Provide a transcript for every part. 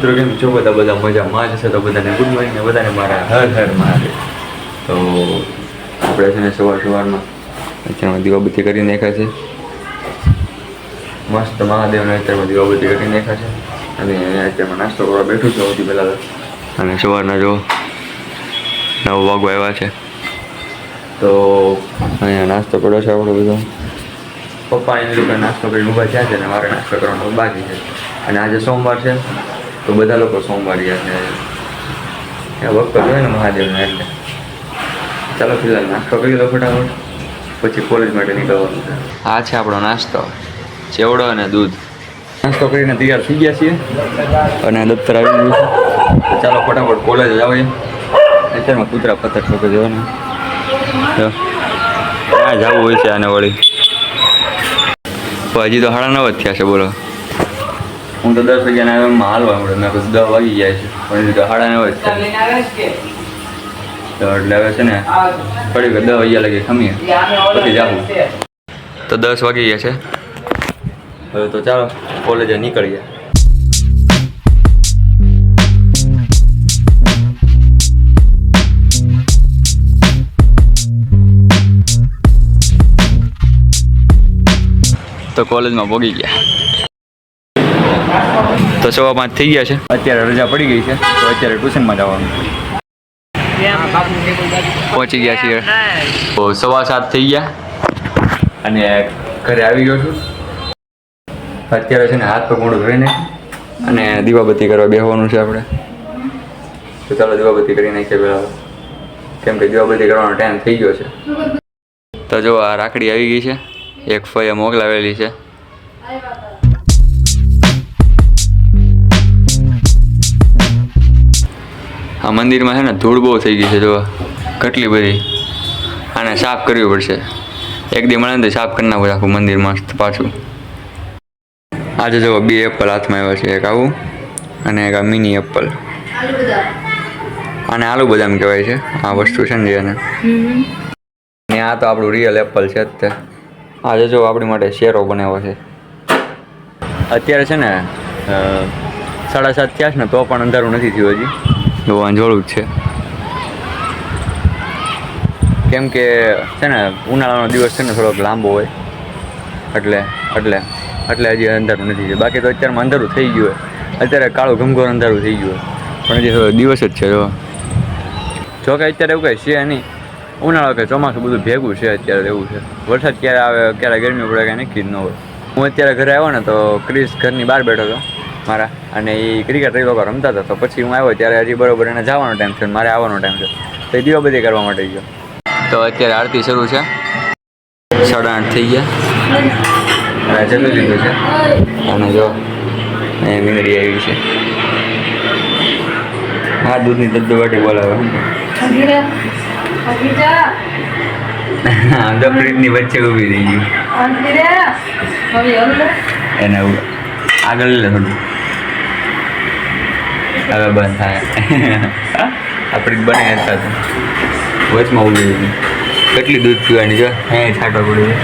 મિત્રો કેમ છો બધા બધા મજામાં છે તો બધાને ગુડ મોર્નિંગ ને બધાને મારા હર હર મહાદેવ. તો આપણે છે ને સવાર સવારમાં અત્યારમાં દીવાબત્તી કરી નાખ્યા છે. મસ્ત મહાદેવને અત્યારમાં દીવાબત્તી કરી નાખ્યા છે. અને અત્યારમાં નાસ્તો કરવા બેઠું છું સૌથી પહેલાં અને સવારના જો નવ વાગવા આવ્યા છે. તો અહીંયા નાસ્તો કર્યો છે આપણો બધો. પપ્પા એની લોકો નાસ્તો કરીને ઊભા થયા છે અને મારે નાસ્તો કરવાનો બાકી છે. અને આજે સોમવાર છે. તો બધા લોકો સોમવારી એ વખત હોય ને મહાદેવને એટલે. ચાલો ફિલહાલ નાસ્તો કરી લો ફટાફટ. પછી કોલેજ માટે નીકળવાનું છે. આ છે આપણો નાસ્તો. ચેવડો અને દૂધ. નાસ્તો કરીને તૈયાર થઈ ગયા છીએ. અને દફતર આવી ગયું છે. ચાલો ફટાફટ કોલેજ જ આવીએ અત્યારમાં કૂતરા પથ્થર ઠોકે જવાના. ક્યાં જવું હોય છે આને વળી. હજી તો સાડા નવ જ થયા છે બોલો. હું તો દસ વાગ્યાના ના હાલવા મળે મેં કીધું દસ વાગી જાય છે. પણ હાડા તો સાડા નવ જ તો એટલે હવે છે ને ફરી દસ વાગ્યા લગી ખમીએ. પછી જાવું તો દસ વાગી ગયા છે. હવે તો ચાલો કોલેજે નીકળીએ. તો કોલેજમાં ભોગી ગયા. સવા પાંચ થઈ ગયા છે. અત્યારે રજા પડી ગઈ છે, તો અત્યારે ટ્યુશનમાં જવાનું પહોંચી ગયા છીએ. તો સવા સાત થઈ ગયા અને ઘરે આવી ગયો છું. અત્યારે છે ને હાથ પર મોઢું ધોઈને અને દીવાબત્તી કરવા બેસવાનું છે આપણે. તો ચાલો દીવાબત્તી કરી નાખીએ પહેલાં. કેમ કે દીવાબત્તી કરવાનો ટાઈમ થઈ ગયો છે. તો જો આ રાખડી આવી ગઈ છે. એક ફઈએ મોકલાવેલી છે. આ મંદિરમાં છે ને ધૂળ બહુ થઈ ગઈ છે જો કેટલી બધી. આને સાફ કરવી પડશે. એક દી મળે ને સાફ કરી નાખું આખું મંદિર મસ્ત પાછું. આજે જો બે એપલ હાથમાં આવ્યા છે. એક આવું અને એક આ મિની એપલ. આને આલુ બદામ કહેવાય છે. આ વસ્તુ છે ને જે એને. ને આ તો આપણું રિયલ એપલ છે જ તે. આજે જો આપણી માટે શેરો બનાવ્યો છે. અત્યારે છે ને સાડા સાત થયા છે ને, તો પણ અંધારું નથી થયું હજી. તો અંજોળું જ છે. કેમ કે છે ને, ઉનાળાનો દિવસ છે ને થોડોક લાંબો હોય. એટલે એટલે એટલે હજી અંધારું નથી થયું. બાકી તો અત્યારમાં અંધારું થઈ ગયું હોય. અત્યારે કાળું ઘમઘોર અંધારું થઈ ગયું પણ હજી થોડો દિવસ જ છે, જો. જો કે અત્યારે એવું કંઈ છે નહીં. ઉનાળો કે ચોમાસું બધું ભેગું છે અત્યારે એવું છે. વરસાદ ક્યારે આવે, ક્યારે ગરમી પડે કાંઈ નક્કી જ ન હોય. હું અત્યારે ઘરે આવ્યો ને તો ક્રિસ ઘરની બહાર બેઠો હતો. મારા અને એ ક્રિકેટ એ લોકો રમતા હતા. તો પછી હું આવ્યો ત્યારે હજી બરોબર એને જવાનો ટાઈમ છે મારે આવવાનો ટાઈમ છે તો એ દીવાબત્તી કરવા માટે ગયો. તો અત્યારે આરતી શરૂ છે. સાડા આઠ થઈ ગયા. જમી લીધું છે. અને જો એ મીંદડી આવી છે. હા દૂધની દદ્દુ વાટી બોલાવે આમ તો વચ્ચે ઊભી રહી ગયું એને એવું આગળ લે થોડું હવે બંધ થાય. આપણી બને હતા તો વચમાં ઊભી રહી ગઈ કેટલી દૂધ પીવાની જો હે છાંટો પડી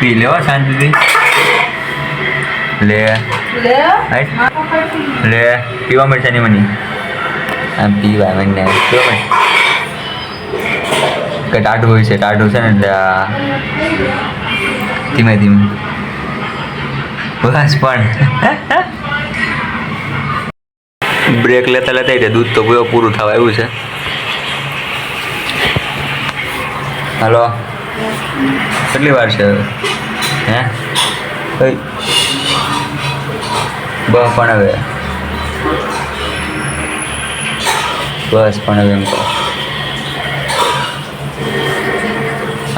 પી લેવા શાંતિથી. લે. લે. પીવા મળશે નહીં મને. આમ પીવા મને પીવા મળે કે ટાઢું હોય છે, ટાઢું છે ને એટલે ધીમે ધીમે. બસ પણ. બ્રેક લેતા લેતા એટલે દૂધ તો પૂરો પૂરું થવા આવ્યું છે. હલો. કેટલી વાર છે હે? કઈ? બસ પણ હવે. બસ પણ હવે એમ કહો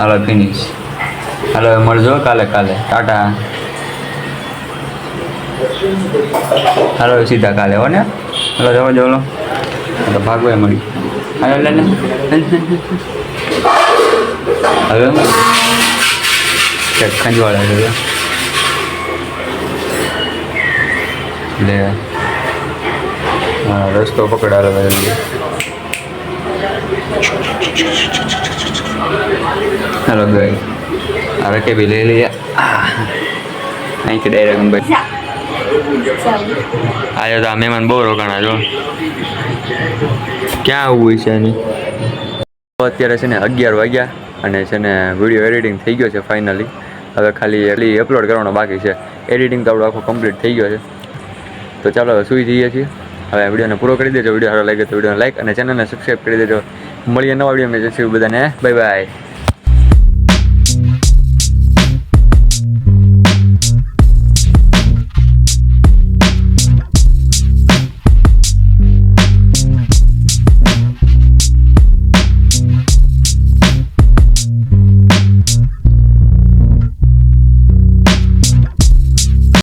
હાલો ફિનિશ. હાલો, મળજો કાલે કાલે. ટાટા. હાલો, સીધા કાલે, હો ને? હાલો, જવા જવો તો ભાગવા મળી. હાલો, લે ને હવે ખંજવાળા છે, લે. રસ્તો પકડાડો જલ્દી હાલો ભાઈ આ રકે બી લઈ લઈએ અહીંથી ડાયરેક્ટ ભાઈ આજે તો આ મહેમાન બહુ રોકાણા જો ક્યાં આવવું છે એની અત્યારે છે ને અગિયાર વાગ્યા અને છે ને વીડિયો એડિટિંગ થઈ ગયો છે ફાઇનલી હવે ખાલી એટલી અપલોડ કરવાનો બાકી છે એડિટિંગ તો આપણો આખો કમ્પ્લીટ થઈ ગયો છે તો ચાલો હવે સુઈ જઈએ છીએ હવે વિડીયોને પૂરો કરી દેજો વીડિયો સારો લાગે તો વિડીયોને લાઈક અને ચેનલને સબસ્ક્રાઈબ કરી દેજો મળીએ નવા વીડિયો મેં જશું બધાને. Bye bye